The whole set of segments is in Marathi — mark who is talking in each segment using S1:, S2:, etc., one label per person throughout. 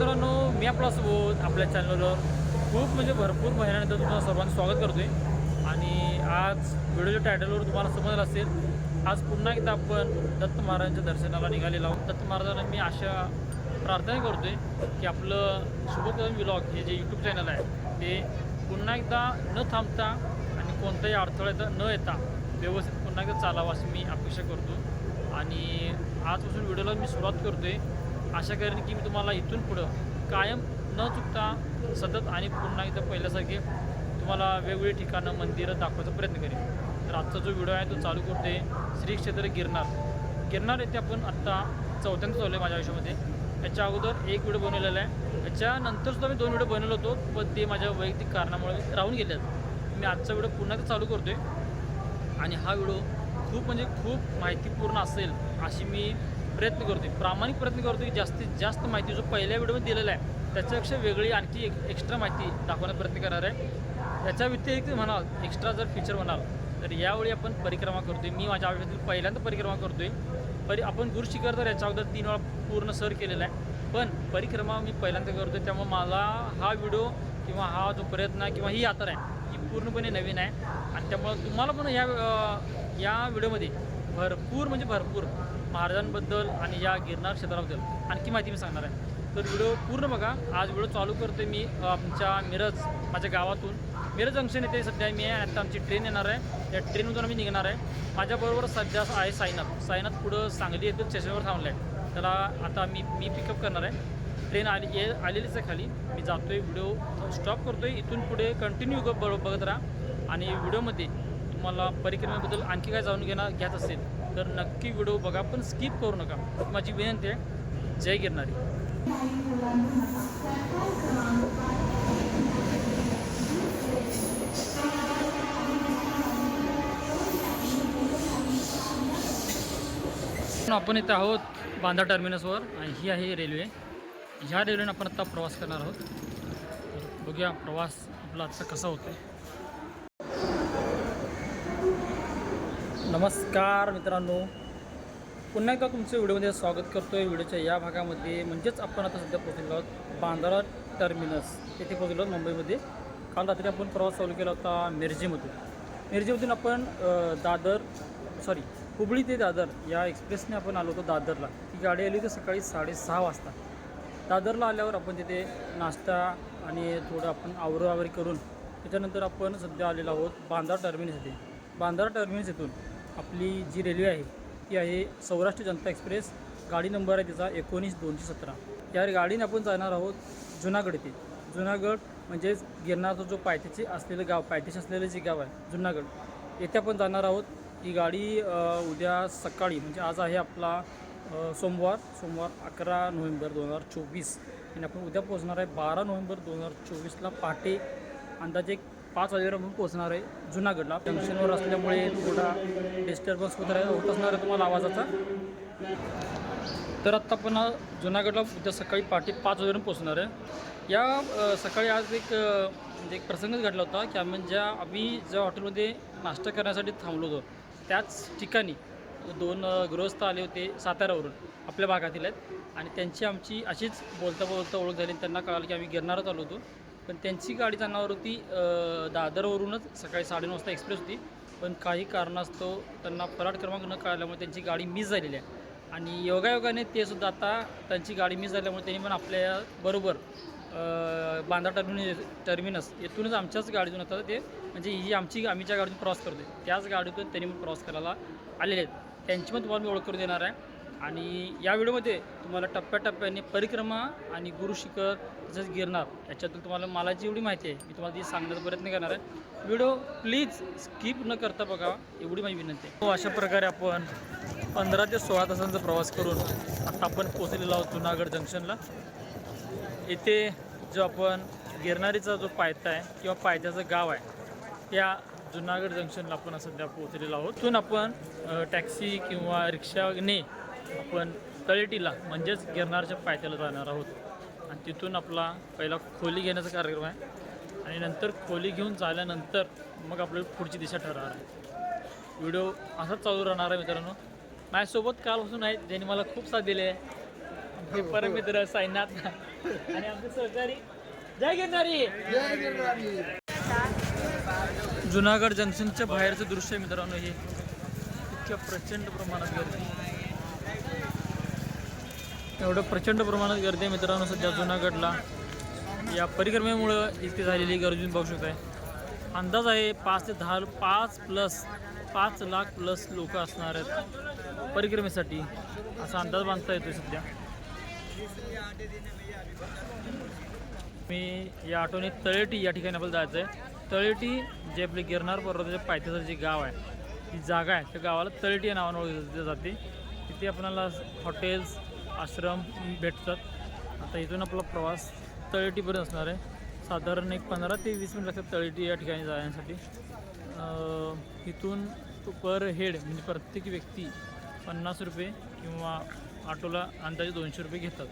S1: मित्रांनो मी आपला सोबत आपल्या चॅनलवर खूप म्हणजे भरपूर महिन्यानंतर तुम्हाला सर्वांचं स्वागत करतोय. आणि आज व्हिडिओच्या टायटलवर तुम्हाला समजलं असेल आज पुन्हा एकदा आपण दत्त महाराजांच्या दर्शनाला निघालेलो आहोत. दत्त महाराजांना मी अशा प्रार्थना करतोय की आपलं शुभकर्म विलॉग हे जे यूट्यूब चॅनल आहे ते पुन्हा एकदा न थांबता आणि कोणत्याही अडथळ्यात न येता व्यवस्थित पुन्हा एकदा चालावं अशी मी अपेक्षा करतो. आणि आजपासून व्हिडिओला मी सुरुवात करतोय. आशा करेन की मी तुम्हाला इथून पुढं कायम न चुकता सतत आणि पुन्हा एकदा पहिल्यासारखे तुम्हाला वेगवेगळी ठिकाणं मंदिरं दाखवायचा प्रयत्न करेन. तर आजचा जो व्हिडिओ आहे तो चालू करते श्री क्षेत्र गिरनार. गिरनार येथे आपण आत्ता चौथ्यांदा चालू आहे माझ्या आयुष्यामध्ये. याच्या अगोदर एक व्हिडिओ बनवलेला आहे. याच्यानंतरसुद्धा मी दोन व्हिडिओ बनवलो होतो पण ते माझ्या वैयक्तिक कारणामुळे राहून गेले आहेत मी आजचा व्हिडिओ पुन्हा ते चालू आहे आणि हा व्हिडिओ खूप म्हणजे खूप माहितीपूर्ण असेल अशी मी प्रयत्न करतो प्रामाणिक प्रयत्न करतो की जास्तीत जास्त माहिती जो पहिल्या व्हिडिओमध्ये दिलेला आहे त्याच्यापेक्षा वेगळी आणखी एक एक्स्ट्रा माहिती दाखवण्याचा प्रयत्न करणार आहे. याच्या व्यतिरिक्त म्हणाल एक्स्ट्रा जर फीचर म्हणाल तर यावेळी आपण परिक्रमा करतो आहे मी माझ्या आयुष्यातील पहिल्यांदा परिक्रमा करतो आहे परी आपण गुरुशिखर तर याच्या अगोदर तीन वेळा पूर्ण सर केलेला आहे. पण परिक्रमा मी पहिल्यांदा करतो आहे त्यामुळे मला हा व्हिडिओ किंवा हा जो प्रयत्न आहे किंवा ही यात्रा आहे ही पूर्णपणे नवीन आहे. आणि त्यामुळं तुम्हाला पण या या व्हिडिओमध्ये भरपूर म्हणजे भरपूर महाराजांबद्दल आणि या गिरनार क्षेत्राबद्दल आणखी माहिती मी सांगणार आहे. तर व्हिडिओ पूर्ण बघा. आज व्हिडिओ चालू करते मी आमच्या मिरज माझ्या गावातून. मिरज जंक्शन येथे सध्या मी आहे आता आमची ट्रेन येणार आहे. त्या ट्रेनमधून आम्ही निघणार आहे. माझ्याबरोबर सध्या आहे साईनाथ. साईनाथ पुढं सांगली येथे स्टेशनवर थांबलं आहे. त्याला आता मी मी पिकअप करणार आहे. ट्रेन आली ये आलेलीच आहे खाली. मी जातो आहे व्हिडिओ स्टॉप करतो आहे इथून पुढे कंटिन्यू ग बघत राहा. आणि व्हिडिओमध्ये तुम्हाला परिक्रमेबद्दल आणखी काय जाणून घेणार घ्यायचं असेल तर नक्की व्हिडिओ बघा पण स्किप करू नका. माझी विनंती आहे जय गिरणारी आपण इथं आहोत बांधा टर्मिनसवर आणि ही आहे रेल्वे ह्या रेल्वेने आपण आता प्रवास करणार आहोत. तर बघूया प्रवास आपला आजचा कसा होतो नमस्कार मित्रांनो. पुन्हा एकदा तुमचं व्हिडिओमध्ये स्वागत करतो आहे व्हिडिओच्या या भागामध्ये म्हणजेच आपण आता सध्या पोहोचलेलो आहोत बांद्रा टर्मिनस. येथे पोहोचलो आहोत मुंबईमध्ये. काल रात्री आपण प्रवास चालू केला होता मिरजेमधून. मिरजेमधून आपण दादर सॉरी हुबळी ते दादर या एक्सप्रेसने आपण आलो होतो दादरला. ती गाडी आली होती सकाळी साडेसहा वाजता. दादरला आल्यावर आपण तिथे नाश्ता आणि थोडं आपण आवरावरी करून त्याच्यानंतर आपण सध्या आलेलो आहोत बांद्रा टर्मिनस येथे. बांद्रा टर्मिनस येथून आपली जी रेल्वे आहे ती आहे सौराष्ट्र जनता एक्सप्रेस. गाडी नंबर आहे तिचा एकोणीस दोनशे सतरा. या गाडीने आपण जाणार आहोत जुनागड येथे. जुनागड म्हणजेच गिरणारचा जो पायथ्याचे असलेलं गाव पायथ्याशी असलेलं जे गाव आहे जुनागड. येथे आपण जाणार आहोत. ही गाडी उद्या सकाळी म्हणजे आज आहे आपला सोमवार सोमवार अकरा नोव्हेंबर दोन हजार चोवीस. आणि आपण उद्या पोहोचणार आहे बारा नोव्हेंबर दोन हजार चोवीसला पहाटे अंदाजे पाच वाजेवर आपण पोहोचणार आहे जुनागडला. जंक्शनवर असल्यामुळे थोडा डिस्टर्बन्स होत राहील होत असणार आहे तुम्हाला आवाजाचा. तर आत्ता आपण जुनागडला उद्या सकाळी पहाटे पाच वाजेपर्यंत पोहोचणार आहे. या सकाळी आज एक म्हणजे एक प्रसंगच घडला होता की आम्ही ज्या आम्ही ज्या हॉटेलमध्ये नाश्ता करण्यासाठी थांबलो होतो त्याच ठिकाणी दोन गृहस्थ आले होते साताऱ्यावरून आपल्या भागातील आहेत. आणि त्यांची आमची अशीच बोलता बोलता ओळख झाली आणि त्यांना कळालं की आम्ही गिरणारच आलो होतो. पण त्यांची गाडी जाणार होती दादरवरूनच सकाळी साडेनऊ वाजता एक्सप्रेस होती. पण काही कारणास्तव त्यांना फलाट क्रमांक न कळल्यामुळे त्यांची गाडी मिस झालेली आहे. आणि योगायोगाने ते सुद्धा आता त्यांची गाडी मिस झाल्यामुळे त्यांनी पण आपल्या बरोबर अ, टर्मिन टर्मिनस टर्मिनस येथूनच आमच्याच गाडीतून आता ते म्हणजे ही आमची आम्ही ज्या गाडीतून प्रवास करतो त्याच गाडीतून त्यांनी पण प्रवास करायला आलेले आहेत. त्यांची पण तुम्हाला मी ओळख करून देणार आहे. आणि या व्हिडिओमध्ये तुम्हाला टप्प्याटप्प्याने परिक्रमा आणि गुरुशिखर तसंच गिरणार याच्यातून तुम्हाला मला जेवढी माहिती आहे मी तुम्हाला ती सांगण्याचा प्रयत्न करणार आहे. व्हिडिओ प्लीज स्किप न करता बघा एवढी माझी विनंती आहे. हो अशा प्रकारे आपण पंधरा ते सोळा तासांचा प्रवास करून आता आपण पोचलेलो आहोत जुनागड जंक्शनला. येथे जो आपण गिरणारीचा जो पायथा आहे किंवा पायथ्याचं गाव आहे त्या जुनागड जंक्शनला आपण सध्या पोहोचलेलो आहोत. तिथून आपण टॅक्सी किंवा रिक्षाने आपण तळेटीला म्हणजेच गिरणारच्या पायथ्याला जाणार आहोत. आणि तिथून आपला पहिला खोली घेण्याचा कार्यक्रम आहे. आणि नंतर खोली घेऊन झाल्यानंतर मग आपली पुढची दिशा ठरणार आहे. व्हिडिओ असाच चालू राहणार आहे मित्रांनो. माझ्यासोबत कालपासून आहेत ज्यांनी मला खूप साथ दिली आहे. परम मित्र साईनाथ. आणि आमचे सहकारी. जय गिरणारी जुनागड जंक्शनच्या बाहेरचं दृश्य मित्रांनो हे. इतक्या प्रचंड प्रमाणात गर्दी. एवढं प्रचंड प्रमाणात गर्दी आहे मित्रांनो सध्या जुनागडला. या परिक्रमेमुळं इथे झालेली गर्दी तुम्ही बघू शकताय. अंदाज आहे पाच ते दहा पाच प्लस पाच लाख प्लस लोक असणार आहेत परिक्रमेसाठी. असा अंदाज बांधता येतो सध्या. मी या आठवणी तळेटी या ठिकाणी आपल्याला जायचं आहे तळेटी जे आपले गिरणार पर्वताच्या पायथ्याचं जे गाव आहे ती जागा आहे त्या गावाला तळेटी या नावानं ओळखली जाते. तिथे आपल्याला हॉटेल्स आश्रम भेटतात. आता इथून आपला प्रवास तळेटीपर्यंत असणार आहे. साधारण एक पंधरा ते वीस मिनिट लागतात तळेटी या ठिकाणी जाण्यासाठी. इथून पर हेड म्हणजे प्रत्येक व्यक्ती पन्नास रुपये किंवा ऑटोला अंदाजे दोनशे रुपये घेतात.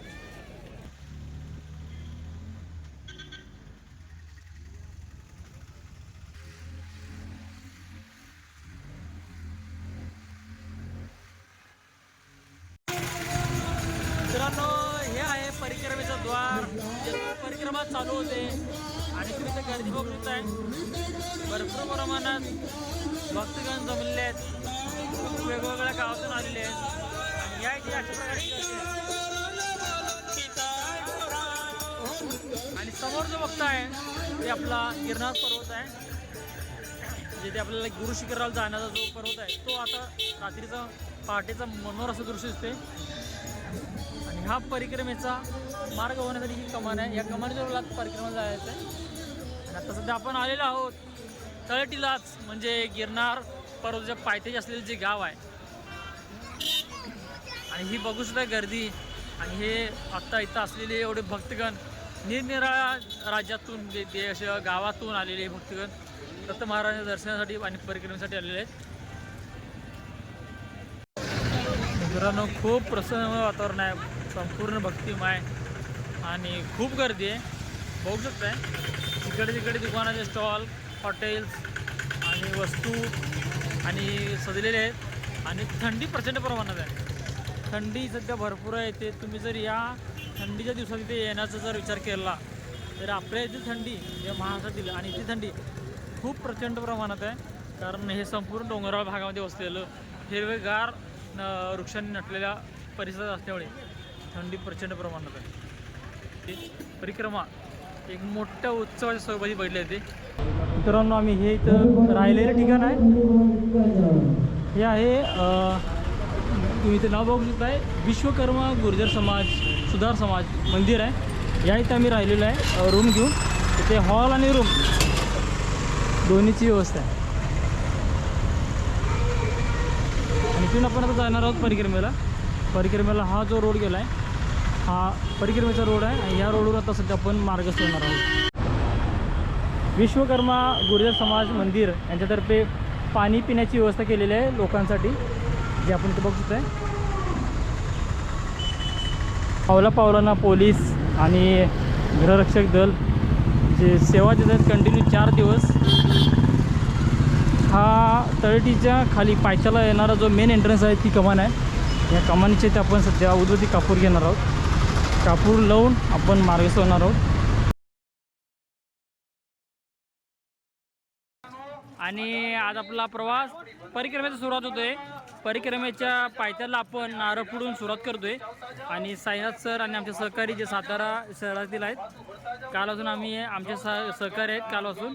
S1: गुरु जाण्याचा जो पर्वत आहे तो आता रात्रीचा पहाटेचा मनोहर असं दृश्य दिसते आणि हा परिक्रमेचा मार्ग होण्यासाठी ही कमान आहे. या कमानीच्या रोलात परिक्रमा जायचं आहे आणि आता सध्या आपण आलेलो आहोत तळटीलाच म्हणजे गिरनार पर्वताच्या पायथ्याचे असलेले जे गाव आहे. आणि ही बघू सुद्धा गर्दी. आणि हे आत्ता इथं असलेले एवढे भक्तगण निरनिराळ्या राज्यातून दे देश गावातून आलेले भक्तगण दत्त महाराजांच्या दर्शनासाठी आणि परिक्रमेसाठी आलेले आहेत. मित्रांनो खूप प्रसन्न वातावरण आहे. संपूर्ण भक्तिमय आणि खूप गर्दी आहे. बघू शकताय. तिकडे तिकडे दुकानाचे स्टॉल हॉटेल्स आणि वस्तू आणि सजलेले आहेत. आणि थंडी प्रचंड प्रमाणात आहे. थंडी सध्या भरपूर आहे. ते तुम्ही जर या थंडीच्या दिवसात इथे येण्याचा जर विचार केला तर आपल्या इथे थंडी म्हणजे महाराष्ट्रातील आणि इथे थंडी खूप प्रचंड प्रमाणात आहे. कारण हे संपूर्ण डोंगराळ भागामध्ये वसलेलं हिरवेगार वृक्षांनी नटलेल्या परिसरात असल्यामुळे थंडी प्रचंड प्रमाणात आहे. परिक्रमा एक मोठ्या उत्सवाच्या सहभागी बैठले ते. मित्रांनो आम्ही हे इथं राहिलेलं ठिकाण आहे. हे आहे तुम्ही इथे नाव बघू शकताय. विश्वकर्मा गुर्जर समाज सुधार समाज मंदिर आहे. या इथं आम्ही राहिलेलो आहे रूम घेऊन. इथे हॉल आणि रूम दोन्हीची व्यवस्था आहे. आणि तिथून आपण आता जाणार आहोत परिक्रमेला. परिक्रमेला हा जो रोड गेला आहे हा परिक्रमेचा रोड आहे आणि या रोडवर आता सध्या आपण मार्ग सोडणार आहोत. विश्वकर्मा गुर्जर समाज मंदिर यांच्यातर्फे पाणी पिण्याची व्यवस्था केलेली आहे लोकांसाठी जे आपण ते बघू आहे पावला पावलांना पोलीस आणि गृहरक्षक दल जे सेवा देत आहेत कंटिन्यू चार दिवस. हा तळटीच्या खाली पायथ्याला येणारा जो मेन एंट्रन्स आहे ती कमान आहे. या कमानीचे ते आपण सध्या उद्वती कापूर घेणार आहोत. कापूर लावून आपण मार्ग होणार आहोत. आणि आज आपला प्रवास परिक्रमेचा सुरुवात होतोय. परिक्रमेच्या पायथ्याला आपण नारळ फुडून सुरुवात करतोय. आणि साईनाथ सर आणि आमचे सहकारी जे सातारा शहरातील आहेत कालपासून आम्ही आमचे सह सहकारी आहेत कालपासून.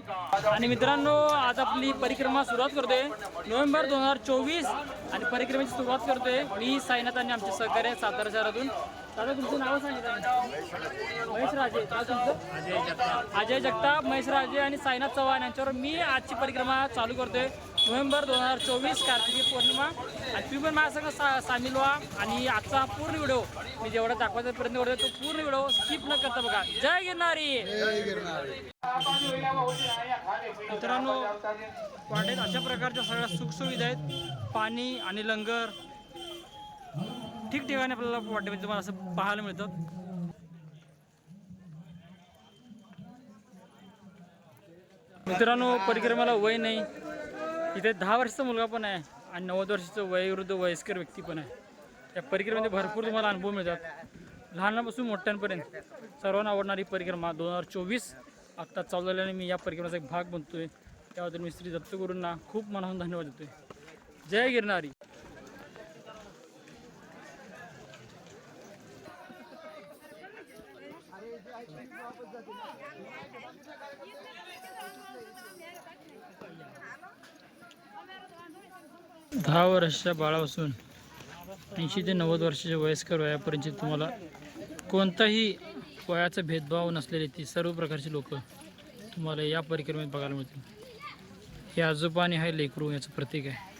S1: आणि मित्रांनो आज आपली परिक्रमा सुरुवात करतोय. नोव्हेंबर दोन हजार चोवीस आणि परिक्रमेची सुरुवात करतोय मी साईनाथ आणि आमचे सहकारी आहेत सातारा शहरातून. दादा तुमचं नाव सांगितलं महेश राजे. तुमचं? अजय जगताप. अजय जगताप महेश राजे आणि साईनाथ चव्हाण यांच्यावर मी आजची परिक्रमा चालू करतोय. नोव्हेंबर दोन हजार चोवीस कार्तिकी पौर्णिमा. आणि तुम्ही पण माझ्या सगळं सा सामील व्हा. आणि आजचा पूर्ण व्हिडिओ मी जेवढा दाखवायचा प्रयत्न करतोय तो पूर्ण व्हिडिओ स्किप न करता बघा. जय गिरणारी मित्रांनो वाटेत अशा प्रकारच्या सगळ्या सुखसुविधा आहेत. पाणी आणि लंगर. ठिकठिकाणी आपल्याला वाटेमध्ये तुम्हाला असं पाहायला मिळतं. मित्रांनो परिक्रमेला वय नाही. इथे दहा वर्षाचा मुलगा पण आहे आणि नव्वद वर्षाचं वयोवृद्ध वयस्कर व्यक्ती पण आहे. या परिक्रमेमध्ये भरपूर तुम्हाला अनुभव मिळतात. लहानापासून मोठ्यांपर्यंत सर्वांना आवडणारी परिक्रमा दोन हजार चोवीस आत्ता चालू झाल्याने मी या परिक्रमाचा एक भाग बनतो आहे त्याबद्दल मी श्री दत्तगुरूंना खूप मनापासून धन्यवाद देतोय. जय गिरणारी दहा वर्षाच्या बाळापासून ऐंशी ते नव्वद वर्षाच्या वयस्कर वयापर्यंत तुम्हाला कोणताही वयाचा भेदभाव नसलेले ती सर्व प्रकारची लोक तुम्हाला या परिक्रमेत बघायला मिळतील. हे आजोबा आणि हा लेकरू याचं प्रतीक आहे.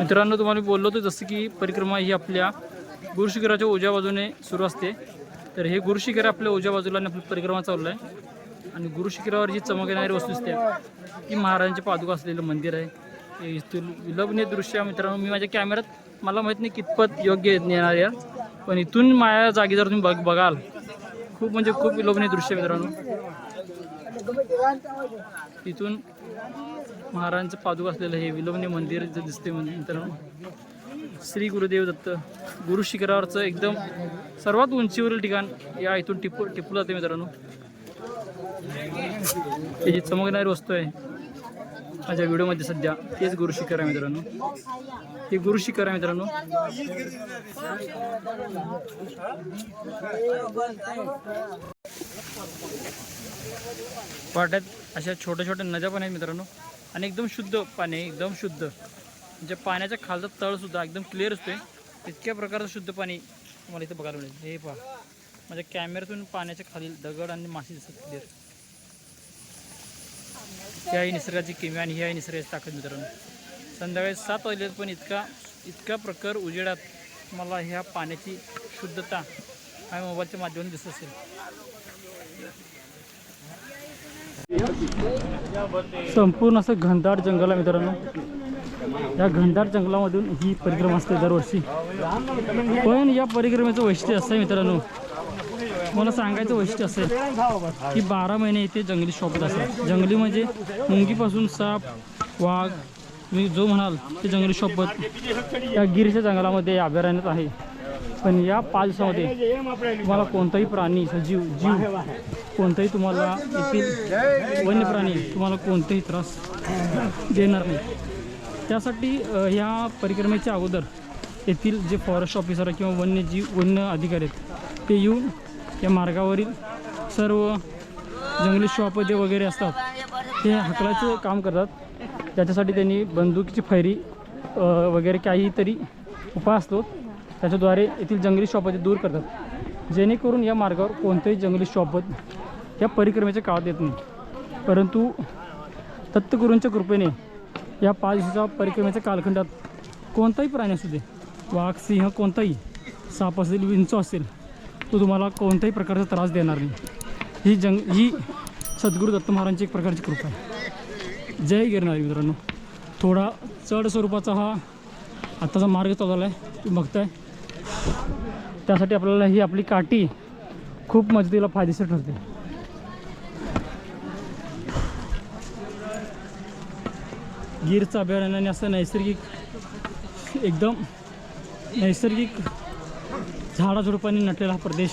S1: मित्रांनो तुम्हाला बोललो होतो जसं की परिक्रमा ही आपल्या गुरुशिखराच्या उजव्या बाजूने सुरू असते. तर हे गुरुशिखर आपल्या उजव्या बाजूला आणि आपली परिक्रमा चालू आहे. आणि गुरुशिखरावर जी चमक येणारी वस्तू दिसते ती महाराजांचे पादुका असलेलं मंदिर आहे. हे इथून विलभनीय दृश्य आहे मित्रांनो. मी माझ्या कॅमेऱ्यात मला माहीत नाही कितपत योग्य येणार या पण इथून माझ्या जागी जर तुम्ही बघ बघाल खूप म्हणजे खूप विलोभनीय दृश्य मित्रांनो. इथून महाराजांचं पादुका असलेलं हे विलोभनीय मंदिर जे दिसते मित्रांनो. श्री गुरुदेव दत्त गुरु शिखरावरचं एकदम सर्वात उंचीवरील ठिकाण या इथून टिपू टिपू जाते मित्रांनो. त्याची जी चमकणारी वस्तू आहे. माझ्या व्हिडिओमध्ये सध्या तेच गुरु शिखर आहे मित्रांनो. हे गुरु शिखर आहे मित्रांनो. वाट्यात अशा छोट्या छोट्या नद्या पण आहेत मित्रांनो. आणि एकदम शुद्ध पाणी एकदम शुद्ध. म्हणजे पाण्याच्या खालचा तळसुद्धा एकदम क्लिअर असतोय इतक्या प्रकारचं शुद्ध पाणी तुम्हाला इथं बघायला मिळेल. हे पहा. माझ्या कॅमेऱ्यातून पाण्याच्या खालील दगड आणि मासे दिसत क्लिअर ही आहे निसर्गाची किमी आणि ही आहे निसर्गाची ताकद मित्रांनो. संध्याकाळी सात वाजले पण इतका इतका प्रकार उजेडात मला ह्या पाण्याची शुद्धता हा मोबाईलच्या माध्यमातून दिसत असेल. संपूर्ण असं घनदाट जंगल आहे मित्रांनो. या घंटार जंगलामधून ही परिक्रमा असते दरवर्षी. पण या परिक्रमेचं वैशिष्ट्य असं मित्रांनो. मला सांगायचं वैशिष्ट्य असेल की बारा महिने इथे जंगली शॉपत असतात जंगली म्हणजे मुंगीपासून साप वाघ तुम्ही जो म्हणाल ते जंगली शॉपत या गिरीच्या जंगलामध्ये अभयारण्यात आहे. पण या पाच दिवसामध्ये तुम्हाला कोणताही प्राणी सजीव जीव कोणताही तुम्हाला येथील वन्य प्राणी तुम्हाला कोणताही त्रास देणार नाही. त्यासाठी ह्या परिक्रमेच्या अगोदर येथील जे फॉरेस्ट ऑफिसर किंवा वन्यजीव वन्य अधिकारी आहेत ते येऊन या मार्गावरील सर्व जंगली शॉपदे वगैरे असतात ते हकलाचं काम करतात. त्याच्यासाठी त्यांनी बंदुकीची फैरी वगैरे काहीतरी उपाय असतो त्याच्याद्वारे येथील जंगली शॉपदे दूर करतात. जेणेकरून या मार्गावर कोणतंही जंगली शॉपद या परिक्रमेच्या काळात येत नाही. परंतु दत्तगुरूंच्या कृपेने या पाच दिवसाच्या परिक्रमेच्या कालखंडात कोणताही प्राणी असू दे. वाघ सिंह कोणताही साप असेल विंचू असेल तो तुम्हाला कोणत्याही प्रकारचा त्रास देणार नाही. ही जंग ही सद्गुरू दत्त महाराजांची एक प्रकारची कृपा आहे. जय गिरणारी मित्रांनो. थोडा चढ स्वरूपाचा हा आत्ताचा मार्ग चालू झाला आहे तुम्ही बघताय. त्यासाठी आपल्याला ही आपली काठी खूप मजदीला फायदेशीर ठरते. गीरचं अभयारण्याने असं नैसर्गिक एकदम नैसर्गिक झाडाझुडपाने नटलेला हा प्रदेश.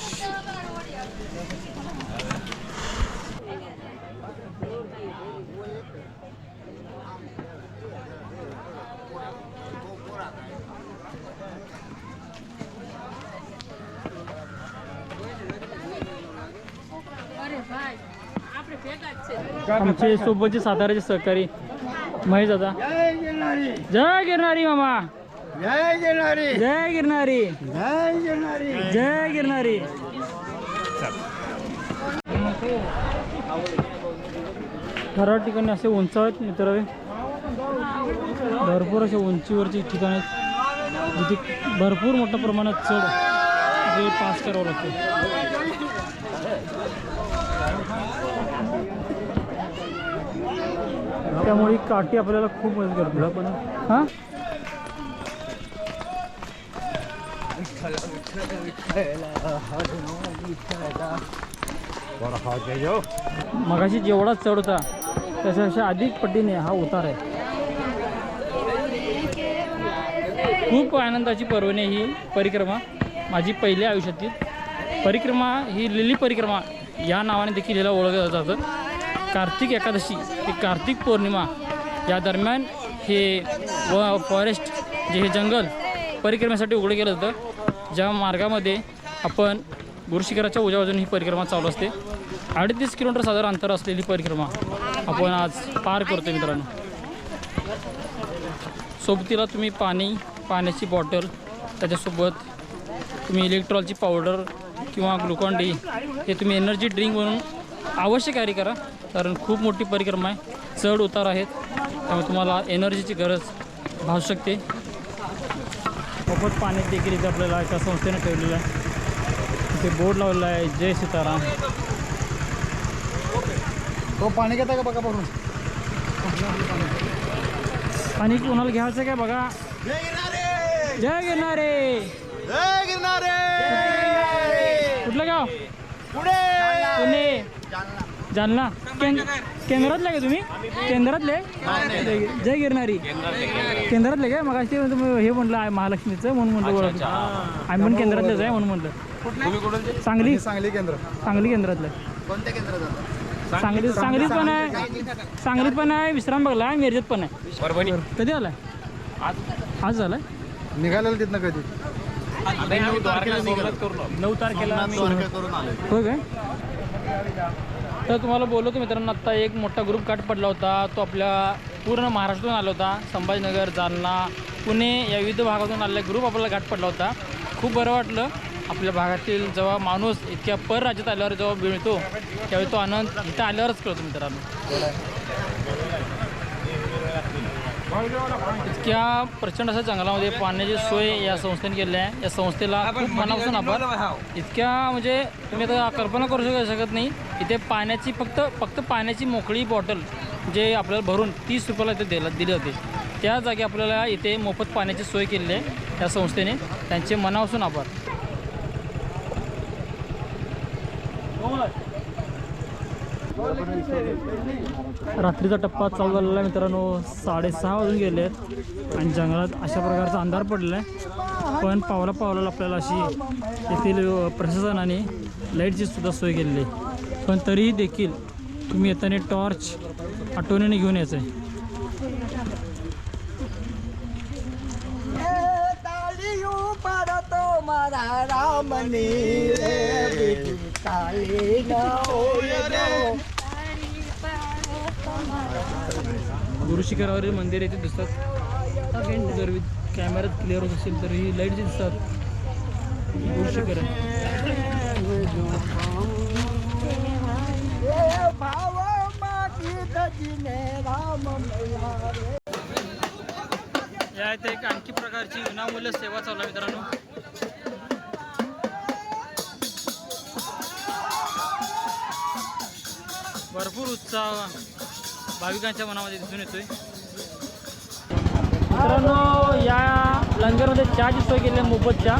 S1: आमचे सोबतचे साताऱ्याचे सहकारी महेश दादा.
S2: जय गिरणारी
S1: जय गिरणारी मामा.
S2: जय गिरणारी
S1: जय गिरणारी
S2: जय गिरणारी
S1: जय गिरणारी ठराव ठिकाणी असे उंचावत मित्र भरपूर असे उंचीवरची ठिकाण आहेत. जिथे भरपूर मोठ्या प्रमाणात चढ जे पास करावं लागतं. त्यामुळे काठी आपल्याला खूप मदत करते. पण. हां? मगाशी जेवढा चढ होता त्याच्यापेक्षा अधिक पटीने हा उतार आहे. खूप आनंदाची पर्वणी ही परिक्रमा माझी पहिली आयुष्यातील. परिक्रमा ही लिली परिक्रमा या नावाने देखील हिला ओळखलं जातं. कार्तिक एकादशी ही कार्तिक पौर्णिमा या दरम्यान हे व फॉरेस्ट जे हे जंगल परिक्रमेसाठी उघडं केलं जातं. ज्या मार्गामध्ये आपण गुरुशिखराच्या उजव्या बाजूने ही परिक्रमा चालू असते. अडतीस किलोमीटर साधारण अंतर असलेली परिक्रमा आपण आज पार करतो मित्रांनो. सोबतीला तुम्ही पाणी पाण्याची बॉटल त्याच्यासोबत तुम्ही इलेक्ट्रॉलची पावडर किंवा ग्लुकॉन डी हे तुम्ही एनर्जी ड्रिंक म्हणून अवश्य कॅरी करा. कारण खूप मोठी परिक्रमा आहे. चढ उतार आहेत. त्यामुळे तुम्हाला एनर्जीची गरज भासू शकते. मोफत पाणी देखील इथे आपल्याला एका संस्थेने ठेवलेलं आहे. इथे बोर्ड लावलेला आहे जय सीताराम.
S3: तो पाणी घेता का बघा बघून
S1: पाणी कोणाला घ्यायचं काय बघा? जय गिरणारे
S3: जय गिरणारे
S1: कुठलं गाव?
S3: पुढे
S1: पुणे. जालना. केंद केंद्रातले का तुम्ही? केंद्रातले? जय गिरणारी केंद्रातले काय मग ते तुम्ही हे म्हटलं आहे महालक्ष्मीचं म्हणून म्हटलं ओळख आम्ही पण केंद्रातलेच आहे म्हणून म्हटलं सांगली.
S3: सांगली केंद्र.
S1: सांगली केंद्रातलं.
S3: कोणत्या केंद्रात
S1: सांगली सांगलीत पण आहे. सांगलीत पण आहे विश्राम बघला आहे मिरजेत पण आहे. परभणी. कधी आलाय? आज. आज झालाय?
S3: निघालेलं तिथनं कधी?
S1: नऊ तारखेला आम्ही
S3: करून आले
S1: होय काय? तर तुम्हाला बोलवतो मित्रांनो आत्ता एक मोठा ग्रुप काट पडला होता. तो आपल्या पूर्ण महाराष्ट्रातून आला होता. संभाजीनगर जालना पुणे या विविध भागातून आलेला ग्रुप आपल्याला घाट पडला होता. खूप बरं वाटलं. आपल्या भागातील जेव्हा माणूस इतक्या पर राज्यात आल्यावर जेव्हा मिळतो त्यावेळी तो आनंद इथं आल्यावरच कळतो मित्रांनो. इतक्या प्रचंड अशा जंगलामध्ये पाण्याची सोय या संस्थेने केली आहे. या संस्थेला खूप मनापासून आभार. इतक्या म्हणजे तुम्ही आता कल्पना करू शक शकत नाही. इथे पाण्याची फक्त फक्त पाण्याची मोकळी बॉटल जे आपल्याला भरून तीस रुपयाला इथे दिला दिली होते. त्या जागी आपल्याला इथे मोफत पाण्याची सोय केलेली आहे त्या संस्थेने. त्यांचे मनापासून आभार. रात्रीचा टप्पा चालू झालेला आहे मित्रांनो. साडेसहा वाजून गेले आहेत. आणि जंगलात अशा प्रकारचा अंधार पडलेला आहे. पण पावला पावलाला आपल्याला अशी येथील प्रशासनाने लाईटची सुद्धा सोय केलेली आहे. पण तरीही देखील तुम्ही येताना टॉर्च आठवणीने घेऊन यायचं आहे.
S2: મારા
S1: गुरुशिखरावरील मंदिर येथे दिसतात. जर कॅमेरात क्लिअर होत असेल तर ही लाइट दिसतात.
S2: गुरुशिखर.
S1: या इथे एक आणखी प्रकारची विनामूल्य सेवा चालू आहे मित्रांनो. भरपूर उत्साह भाविकांच्या मनामध्ये दिसून येतोय. मित्रांनो या लंगरमध्ये चहाची सोय केली आहे मोफत चहा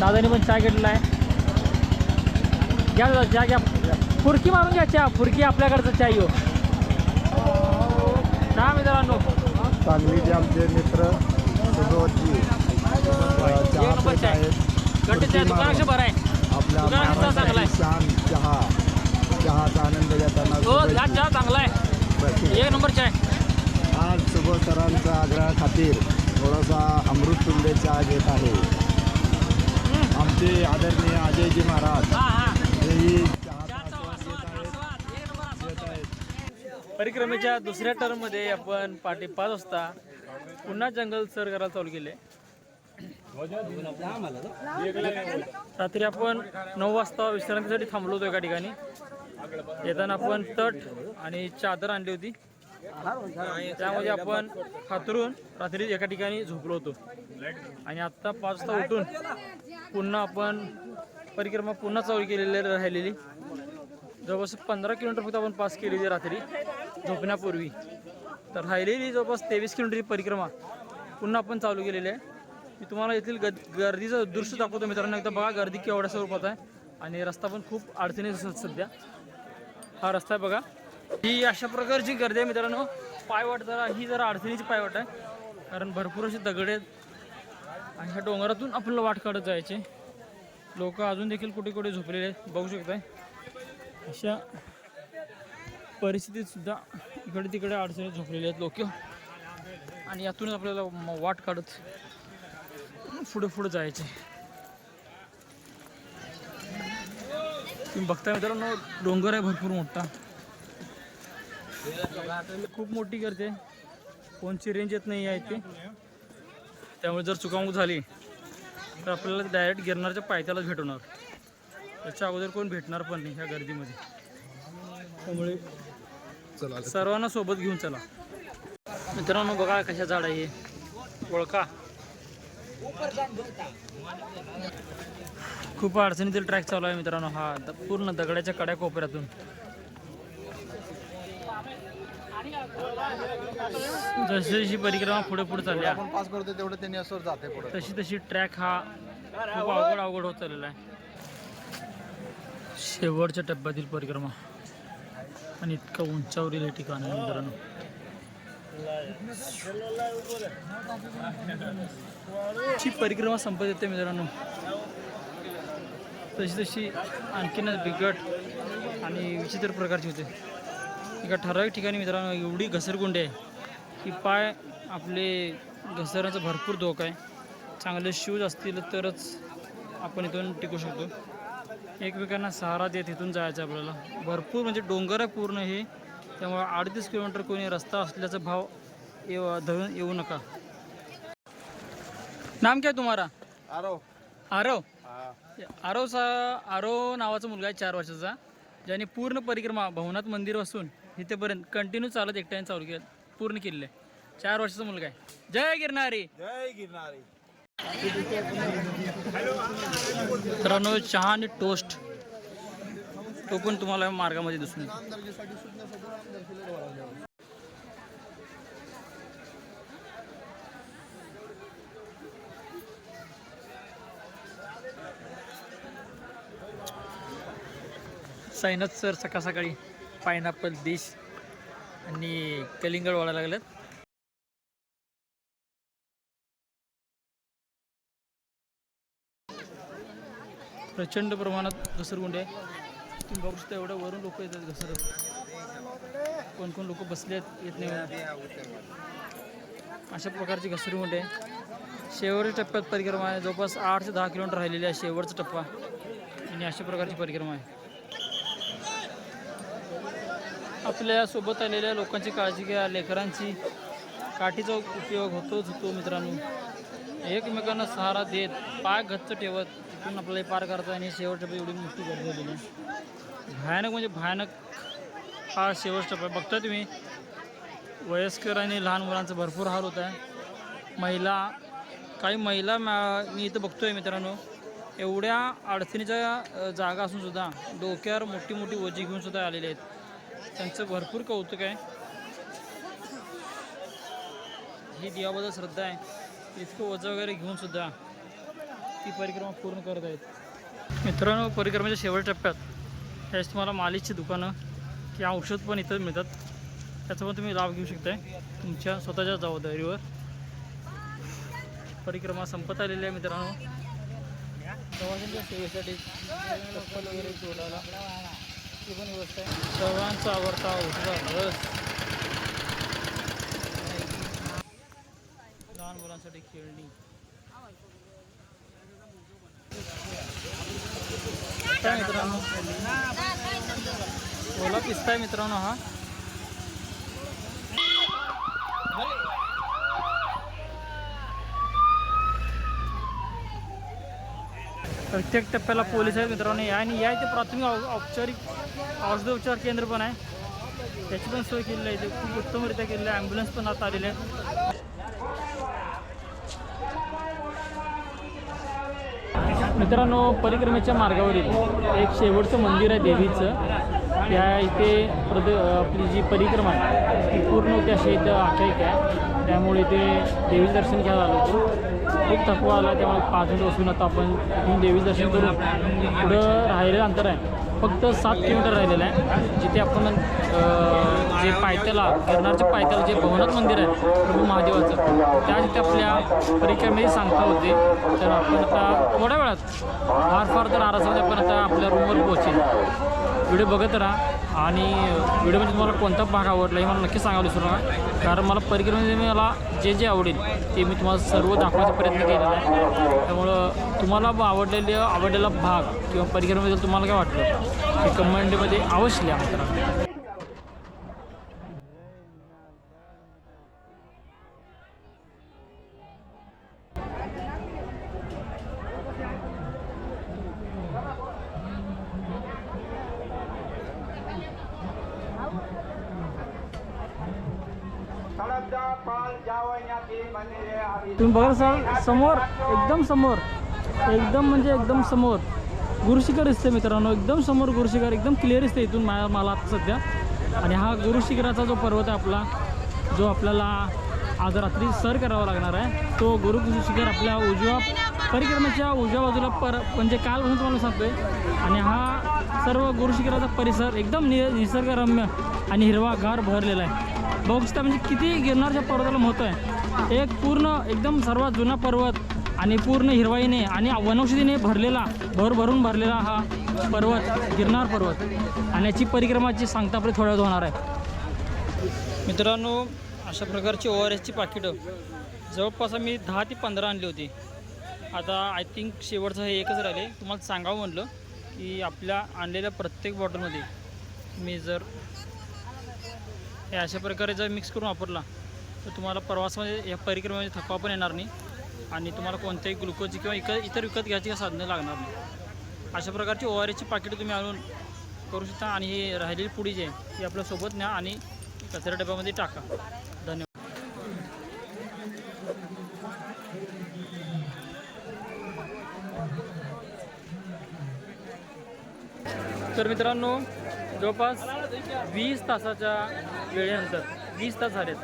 S1: दादाने पण चहा घेतलेला आहे. घ्या दादा चहा घ्या. फुरकी मारून घ्या चहा. फुरकी आपल्याकडचा चहा येऊ. चहा मित्रांनो.
S3: सांगलीचे आमचे मित्र
S1: दुकानापेक्षा बरं आहे. चांगला
S3: चहा चहाचा आनंद घेताना
S1: हो हा
S3: शुभेच्छा.
S1: चहा चांगला आहे
S3: बरं.
S1: एक नंबर चहा आहे.
S3: आज सुबोध सरांच्या आग्रहा खातीर थोडासा अमृत तुंबे चहा घेत आहे. आमचे आदरणीय अजयजी महाराज
S1: हा हा.
S3: हेही
S1: चहाचा आस्वाद. परिक्रमेच्या दुसऱ्या टर्ममध्ये आपण पाठी पाच वाजता पुन्हा जंगल सर करायला चालू केले. रात्री आपण नऊ वाजता विश्रांतीसाठी थांबलो होतो एका ठिकाणी. येताना आपण तट आणि चादर आणली होती. त्यामध्ये आपण हातरून रात्री एका ठिकाणी झोपलो होतो. आणि आत्ता पाच वाजता उठून पुन्हा आपण परिक्रमा पुन्हा चालू केलेली राहिलेली. जवळपास पंधरा किलोमीटर फक्त आपण पास केलेली रात्री झोपण्यापूर्वी. तर राहिलेली जवळपास तेवीस किलोमीटरची परिक्रमा पुन्हा आपण चालू केलेली आहे. मी तुम्हाला येथील ग गर्दीचं दृश्य दाखवतो मित्रांनो. एकदा बघा गर्दी केवढ्या स्वरूपात आहे. आणि रस्ता पण खूप अडचणीत असत सध्या. हा रस्ता आहे बघा. ही अशा प्रकारची गर्दी आहे मित्रांनो. पायवाट जरा ही जरा अडचणीची पायवाट आहे. कारण भरपूर असे दगड आहेत. आणि ह्या डोंगरातून आपल्याला वाट काढत जायचे. लोक अजून देखील कुठे कुठे झोपलेले आहेत बघू शकताय. अशा परिस्थितीत सुद्धा इकडे तिकडे अडचणीत झोपलेले आहेत लोक. आणि यातूनच आपल्याला म- वाट काढत पुढे पुढे जायचे. तुम्ही बघताय मित्रांनो डोंगर आहे भरपूर मोठा. खूप मोठी करते फोनची रेंज येत नाही आहे ते. त्यामुळे जर चुकामुक झाली तर आपल्याला डायरेक्ट गिरणारच्या पायथ्यालाच भेटवणार. त्याच्या अगोदर कोण भेटणार पण नाही ह्या गर्दीमध्ये. त्यामुळे
S3: चला
S1: सर्वांना सोबत घेऊन चला. मित्रांनो बघा कशा झाड आहे. हे. ओळखा. खूप अडचणीतील ट्रॅक चालू आहे मित्रांनो. हा पूर्ण दगडाच्या कड्या कोपऱ्यातून. जशी जशी परिक्रमा पुढे पुढे चालल्या
S3: आपण पास करतो तेवढं त्यांनी असं जाते पुढे.
S1: तशी तशी ट्रॅक हा खूप अवघड अवघड होत चाललेला आहे. शेवटच्या टप्प्यातील परिक्रमा. आणि इतकं उंचावरील हे ठिकाण आहे मित्रांनो. ची परिक्रमा संपत येते मित्रांनो. तशी तशी आणखीनच बिकट आणि विचित्र प्रकारची होते. एका ठराविक ठिकाणी मित्रांनो एवढी घसरगुंडी आहे की पाय आपले घसरण्याचा भरपूर धोका आहे. चांगले शूज असतील तरच आपण इथून टिकू शकतो. एकमेकांना सहारा देत इथून जायचं आपल्याला. भरपूर म्हणजे डोंगर आहे पूर्ण हे. त्यामुळे अडतीस किलोमीटर कोणी रस्ता असल्याचा भाव येऊ धरून येऊ नका. नाम क्या तुम्हारा
S3: आरो
S1: आरव? आरव सा आरव नावाचा मुलगा आहे चार वर्षाचा. ज्याने पूर्ण परिक्रमा भवनाथ मंदिर असून इथेपर्यंत कंटिन्यू चालत एकट्याने चालू केलं पूर्ण केलेलं आहे. चार वर्षाचा मुलगा आहे. जय गिरणारी
S3: जय गिरणारी
S1: मित्रांनो चहा आणि टोस्ट तो पण तुम्हाला मार्गामध्ये दिसून येतो सर सकाळ सकाळी पायनॅपल डिश आणि कलिंगड वाढायला लागलेत. प्रचंड प्रमाणात घसरगुंडे तुम्ही बघू शकता एवढ्या वरून लोक येतात घसरत. कोण कोण लोक बसले आहेत येत नाही अशा प्रकारची घसरगुंडी आहे शेवटच्या टप्प्यात परिक्रमा आहे. जवळपास आठ ते दहा किलोमीटर राहिलेली आहे शेवटचा टप्पा. आणि अशा प्रकारची परिक्रमा आहे. आपल्यासोबत आलेल्या लोकांची काळजी घ्या लेकरांची काठीचा उपयोग होतोच होतो मित्रांनो. एकमेकांना सहारा देत पाय गच्च ठेवत तिथून आपल्याला पार करता आणि शेवटच्या एवढी मोठी गर्दी दिली भयानक म्हणजे भयानक हा शेवटचा टप्पा. आहे. बघता तुम्ही वयस्कर आणि लहान मुलांचा भरपूर हाल होत आहे. महिला काही महिला मा- मी इथं बघतो आहे मित्रांनो एवढ्या अडचणीच्या जागा असूनसुद्धा डोक्यावर मोठी मोठी ओझी घेऊनसुद्धा आलेले आहेत. त्यांचं भरपूर कौतुक आहे. ही देवाबद्दल श्रद्धा आहे. इतकं वजन वगैरे घेऊन सुद्धा ती परिक्रमा पूर्ण करत आहेत. मित्रांनो परिक्रमेच्या शेवट टप्प्यात त्याच तुम्हाला मालिशची दुकानं किंवा औषध पण इथं मिळतात. त्याचा पण तुम्ही लाभ घेऊ शकताय. तुमच्या स्वतःच्या जबाबदारीवर. परिक्रमा संपत आलेली आहे मित्रांनो. प्रवाशांच्या सेवेसाठी चप्पल वगैरे जोडायला ती पण व्यवस्था आहे. सर्वांचा आवडता औषध रस. लहान मुलांसाठी खेळणी. काय मित्रांनो? ओला पिस्ता आहे मित्रांनो हा. प्रत्येक टप्प्याला पोलीस आहेत मित्रांनो. या आणि या इथे प्राथमिक औ- औपचारिक औषधोपचार केंद्र पण आहे. त्याची पण सोय केलेली आहे. इथे खूप उत्तमरित्या केलेली आहे. ॲम्ब्युलन्स पण आता आलेले आहेत. मित्रांनो परिक्रमेच्या मार्गावरील एक शेवटचं मंदिर आहे देवीचं. या इथे प्रद आपली जी परिक्रमा आहे ती पूर्ण होते अशी इथं आख्यायिका आहे. त्यामुळे इथे देवीचं दर्शन घ्यायला आलं होतं. खूप थकवा आला त्यामुळे पाच मिनिट बसून आता आपण देवी दर्शन करून पुढं राहिलेलं अंतर आहे. फक्त सात किलोमीटर राहिलेलं आहे. जिथे आपण जे पायथ्याला गिरनारच्या पायथ्याला जे भवनाथ मंदिर आहे प्रभू महादेवाचं त्या तिथे आपल्या परिक्रमेही सांगता होते तर आपण आता थोड्या वेळात फार फार तर आरासामध्ये आपण आता आपल्या रूमवर पोहोचेल. व्हिडिओ बघत राहा आणि व्हिडिओमध्ये म्हणजे तुम्हाला कोणता भाग आवडला हे मला नक्की सांगा विसरू नका कारण मला परिक्रमेमध्ये म्हणजे मला जे जे आवडेल ते मी तुम्हाला सर्व दाखवायचा प्रयत्न केलेला आहे. त्यामुळं तुम्हाला ब- आवडलेले आवडलेला भाग किंवा परिक्रमेबद्दल तुम्हाला काय वाटलं? हे कमेंटमध्ये अवश्य लिहा मित्रांनो. तुम्ही बघा असाल समोर एकदम समोर. एकदम म्हणजे एकदम समोर. गुरुशिखर दिसते मित्रांनो एकदम समोर गुरुशिखर एकदम क्लिअर दिसते इथून मा मला आता सध्या. आणि हा गुरुशिखराचा जो पर्वत आहे आपला जो आपल्याला आज रात्री सर करावा लागणार आहे तो गुरु शिखर आपल्या उजव्या परिक्रमेच्या उजव्या बाजूला पर म्हणजे कालपासून तुम्हाला सांगतोय. आणि हा सर्व गुरुशिखराचा परिसर एकदम नि निसर्गरम्य आणि हिरवागार भरलेला आहे. बघू शकता म्हणजे किती गिरणारच्या पर्वताला महत्त्व आहे एक पूर्ण एकदम सर्वात जुना पर्वत आणि पूर्ण हिरवाईने आणि वनौषधीने भरलेला भर भरून भरलेला हा पर्वत गिरनार पर्वत. आणि याची परिक्रमाची सांगता आपली थोड्या होणार आहे. मित्रांनो अशा प्रकारची ओ आर एसची पाकिटं. जवळपास मी दहा ते पंधरा आणली होती. आता आय थिंक शेवटचं हे एकच राहिले. तुम्हाला सांगावं म्हणलं की आपल्या आणलेल्या प्रत्येक बॉटलमध्ये मी जर हे अशा प्रकारे जर मिक्स करून वापरला तर तुम्हाला प्रवासामध्ये या परिक्रमेमध्ये थकवा पण येणार नाही. आणि तुम्हाला कोणत्याही ग्लुकोजची किंवा इतर इतर विकत घ्यायची साधनं लागणार नाही. अशा प्रकारची ओ आर एसची पाकिटं तुम्ही आणून करू शकता आणि ही राहिलेली पुडी जी आहे ती आपल्यासोबत न्या आणि कचरा डब्यामध्ये टाका. धन्यवाद. तर मित्रांनो जवळपास वीस तासाच्या वेळेनंतर वीस तास झालेत.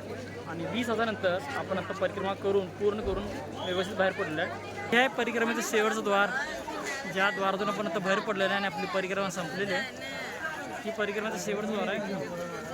S1: आणि वीस हजारानंतर आपण आता परिक्रमा करून पूर्ण करून व्यवस्थित बाहेर पडलेलं आहे. हे आहे परिक्रमेचं शेवटचं द्वार. ज्या द्वारातून आपण आता बाहेर पडलेलं आहे आणि आपली परिक्रमा संपलेली आहे. ही परिक्रमाचं शेवटचं द्वार आहे.